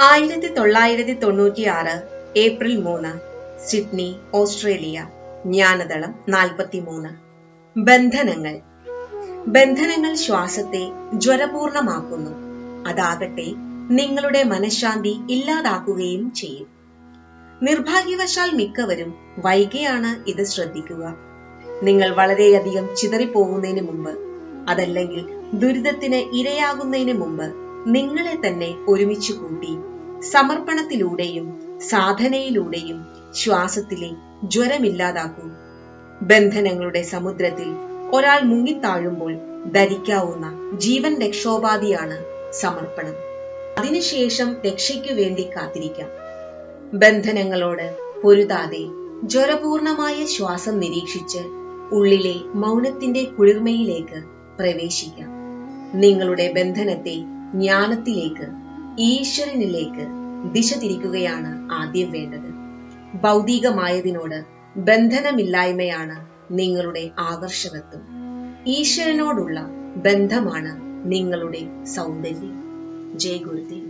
ആയിരത്തി തൊള്ളായിരത്തി തൊണ്ണൂറ്റി ആറ് ഏപ്രിൽ മൂന്ന് സിഡ്നി ഓസ്ട്രേലിയ. ജ്ഞാനതളം നാൽപ്പത്തിമൂന്ന്. ബന്ധനങ്ങൾ. ബന്ധനങ്ങൾ ശ്വാസത്തെ ജ്വരപൂർണമാക്കുന്നു. അതാകട്ടെ നിങ്ങളുടെ മനഃശാന്തി ഇല്ലാതാക്കുകയും ചെയ്യും. നിർഭാഗ്യവശാൽ മിക്കവരും വൈകിയാണ് ഇത് ശ്രദ്ധിക്കുക. നിങ്ങൾ വളരെയധികം ചിതറിപ്പോകുന്നതിന് മുമ്പ് അതല്ലെങ്കിൽ ദുരിതത്തിന് ഇരയാകുന്നതിന് മുമ്പ് നിങ്ങളെ തന്നെ ഒരുമിച്ച് കൂട്ടി സമർപ്പണത്തിലൂടെയും സാധനയിലൂടെയും ശ്വാസത്തിലെ ജ്വരമില്ലാതാക്കൂ. ബന്ധനങ്ങളുടെ സമുദ്രത്തിൽ ഒരാൾ മുങ്ങിത്താഴുമ്പോൾ ധരിക്കാവുന്ന ജീവൻ രക്ഷോപാധിയാണ് സമർപ്പണം. അതിനുശേഷം രക്ഷയ്ക്കു വേണ്ടി കാത്തിരിക്കാം. ബന്ധനങ്ങളോട് പൊരുതാതെ ജ്വരപൂർണമായ ശ്വാസം നിരീക്ഷിച്ച് ഉള്ളിലെ മൗനത്തിന്റെ കുളിർമയിലേക്ക് പ്രവേശിക്കാം. നിങ്ങളുടെ ബന്ധനത്തെ ജ്ഞാനത്തിലേക്ക് ഈശ്വരനിലേക്ക് ദിശ തിരിക്കുകയാണ് ആദ്യം വേണ്ടത്. ഭൗതികമായതിനോട് ബന്ധനമില്ലായ്മയാണ് നിങ്ങളുടെ ആകർഷകത്വം. ഈശ്വരനോടുള്ള ബന്ധമാണ് നിങ്ങളുടെ സൗന്ദര്യം. ജയ് ഗുരുദേവ്.